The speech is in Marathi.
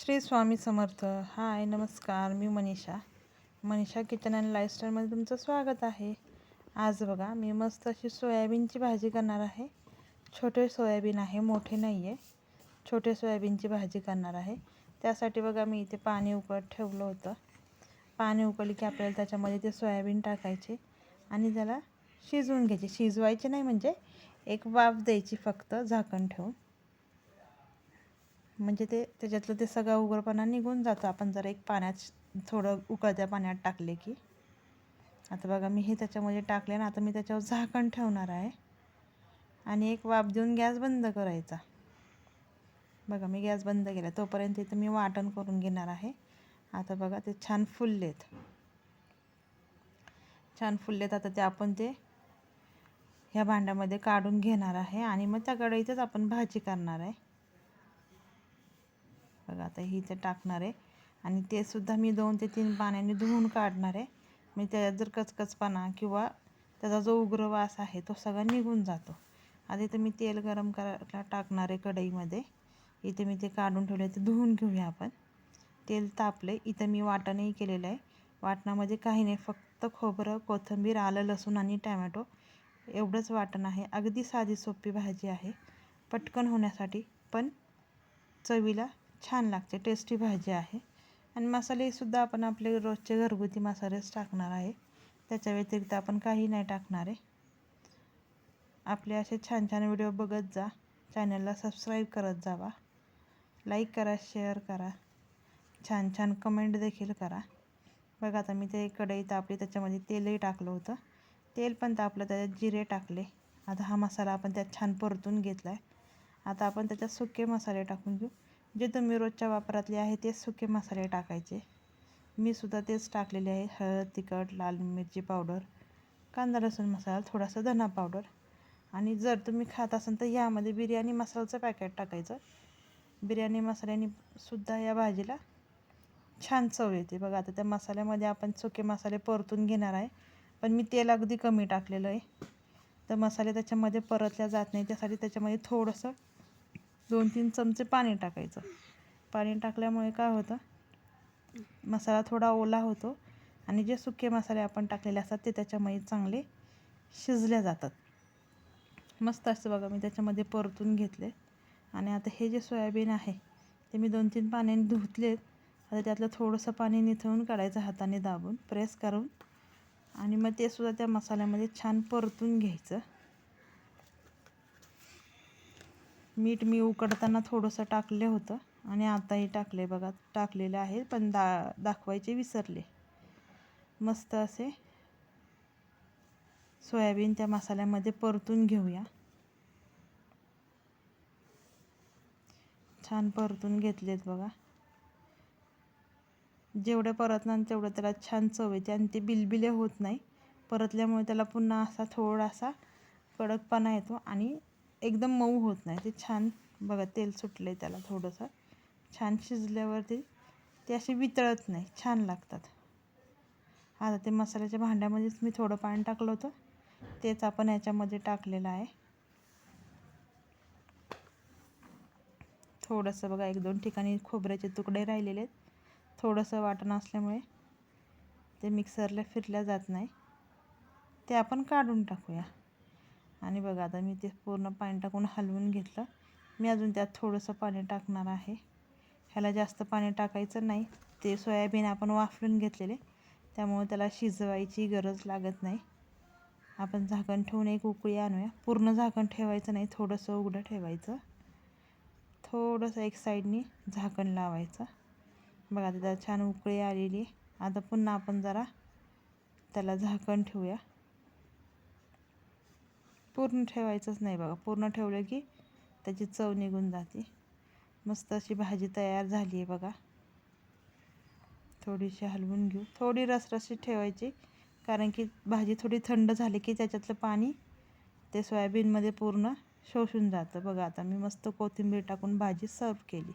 श्री स्वामी समर्थ. हाय नमस्कार. मी मनीषा. मनीषा किचन अँड लाईफस्टाईलमध्ये तुमचं स्वागत आहे. आज बघा मी मस्त अशी सोयाबीनची भाजी करणार आहे. छोटे सोयाबीन आहे मोठे नाही आहे छोटे सोयाबीनची भाजी करणार आहे. त्यासाठी बघा मी इथे पाणी उकळत ठेवलं होतं. पाणी उकळली की आपल्याला त्याच्यामध्ये ते सोयाबीन टाकायचे आणि त्याला शिजवून घ्यायचे. शिजवायचे नाही म्हणजे एक वाफ द्यायची फक्त झाकण ठेवून. म्हणजे ते त्याच्यातलं ते सगळा उघडपणा निघून जातो. आपण जर एक पाण्यात थोडं उकळत्या पाण्यात टाकले की. आता बघा मी हे त्याच्यामध्ये टाकले ना आता मी त्याच्यावर झाकण ठेवणार आहे. आणि एक वाफ देऊन गॅस बंद करायचा. बघा मी गॅस बंद केला. तोपर्यंत इथं मी वाटण करून घेणार आहे. आता बघा ते छान फुललेत. छान फुललेत. आता ते आपण ते ह्या भांड्यामध्ये काढून घेणार आहे. आणि मग त्या कढईतच आपण भाजी करणार आहे. बघा आता ही इथे टाकणार आहे. आणि ते सुद्धा मी दोन ते तीन पाण्याने धुवून काढणार आहे. मी त्याच्यात जर कचकचपणा किंवा त्याचा जो उग्र वास आहे तो सगळा निघून जातो. आता इथं मी तेल गरम करायला टाकणार आहे कढईमध्ये. इथे मी ते काढून ठेवले ते धुवून घेऊया आपण. तेल तापले इथं मी वाटणही केलेलं आहे. वाटणामध्ये काही नाही फक्त खोबरं कोथिंबीर आलं लसूण आणि टॅमॅटो एवढंच वाटण आहे. अगदी साधी सोपी भाजी आहे. पटकन होण्यासाठी पण चवीला छान लागते टेस्टी भाजी आहे. आणि मसालेसुद्धा आपण आपले रोजचे घरगुती मसालेच टाकणार आहे. त्याच्या व्यतिरिक्त आपण काही नाही टाकणार आहे. आपले असे छान छान व्हिडिओ बघत जा. चॅनलला सबस्क्राईब करत जावा. लाईक करा शेअर करा. छान छान कमेंट देखील करा. बघा आता मी ते कढई तापली त्याच्यामध्ये तेलही टाकलं होतं. तेल पण तापलं त्याच्यात जिरे टाकले. आता हा मसाला आपण त्यात छान परतून घेतला आहे आता आपण त्याच्यात सुके मसाले टाकून घेऊ. जे तुम्ही रोजच्या वापरातले आहे तेच सुके मसाले टाकायचे. मी सुद्धा तेच टाकलेले आहे. हळद तिखट लाल मिरची पावडर कांदा लसूण मसाला थोडासा धना पावडर. आणि जर तुम्ही खात असाल तर यामध्ये बिर्याणी मसाल्याचं पॅकेट टाकायचं. बिर्याणी मसाल्याने सुद्धा या भाजीला छान चव येते. बघा आता त्या मसाल्यामध्ये आपण सुके मसाले परतून घेणार आहे. पण मी तेल अगदी कमी टाकलेलं आहे. तर मसाले त्याच्यामध्ये परतल्या जात नाही. त्यासाठी त्याच्यामध्ये थोडंसं दोन तीन चमचे पाणी टाकायचं. पाणी टाकल्यामुळे काय होतं? मसाला थोडा ओला होतो आणि जे सुके मसाले आपण टाकलेले असतात ते त्याच्यामध्ये चांगले शिजल्या जातात. मस्त असं बघा मी त्याच्यामध्ये परतून घेतले. आणि आता हे जे सोयाबीन आहे ते मी दोन तीन पाण्याने धुतलेत आता त्यातलं थोडंसं पाणी निथळून काढायचं हाताने दाबून प्रेस करून. आणि मग ते सुद्धा त्या मसाल्यामध्ये छान परतून घ्यायचं. मीठ मी उकडताना थोडंसं टाकले होतं आणि आताही टाकले बघा टाकलेलं आहे पण दा दाखवायचे विसरले. मस्त असे सोयाबीन त्या मसाल्यामध्ये परतून घेऊया. छान परतून घेतलेत बघा. जेवढे परतणार तेवढं त्याला छान चव येते आणि ते बिलबिले होत नाही. परतल्यामुळे त्याला पुन्हा असा थोडासा कडकपणा येतो आणि एकदम मऊ होत नाही. ते छान बघा तेल सुटलं आहे त्याला थोडंसं. छान शिजल्यावरती ते असे वितळत नाही छान लागतात. आता ते मसाल्याच्या भांड्यामध्येच मी थोडं पाणी टाकलं होतं. तेच आपण याच्यामध्ये टाकलेलं आहे. थोडंसं बघा एक दोन ठिकाणी खोबऱ्याचे तुकडे राहिलेले आहेत. थोडंसं वाटण असल्यामुळे ते मिक्सरला फिरल्या जात नाही. ते आपण काढून टाकूया. आणि बघा आता मी ते पूर्ण पाणी टाकून हलवून घेतलं. मी अजून त्यात थोडंसं पाणी टाकणार आहे. ह्याला जास्त पाणी टाकायचं नाही. ते सोयाबीन आपण वाफलून घेतलेले. त्यामुळे त्याला शिजवायची गरज लागत नाही. आपण झाकण ठेवून एक उकळी आणूया. पूर्ण झाकण ठेवायचं नाही थोडंसं उघडं ठेवायचं. थोडंसं एक साईडनी झाकण लावायचं. बघा त्याला छान उकळी आलेली आता पुन्हा आपण जरा त्याला झाकण ठेवूया. पूर्ण ठेवायचंच नाही बघा. पूर्ण ठेवलं की त्याची चव निघून जाते. मस्त अशी भाजी तयार झाली आहे बघा. थोडीशी हलवून घेऊ. थोडी रसरशी ठेवायची कारण की भाजी थोडी थंड झाली की त्याच्यातलं पाणी ते सोयाबीनमध्ये पूर्ण शोषून जातं. बघा आता मी मस्त कोथिंबीर टाकून भाजी सर्व केली.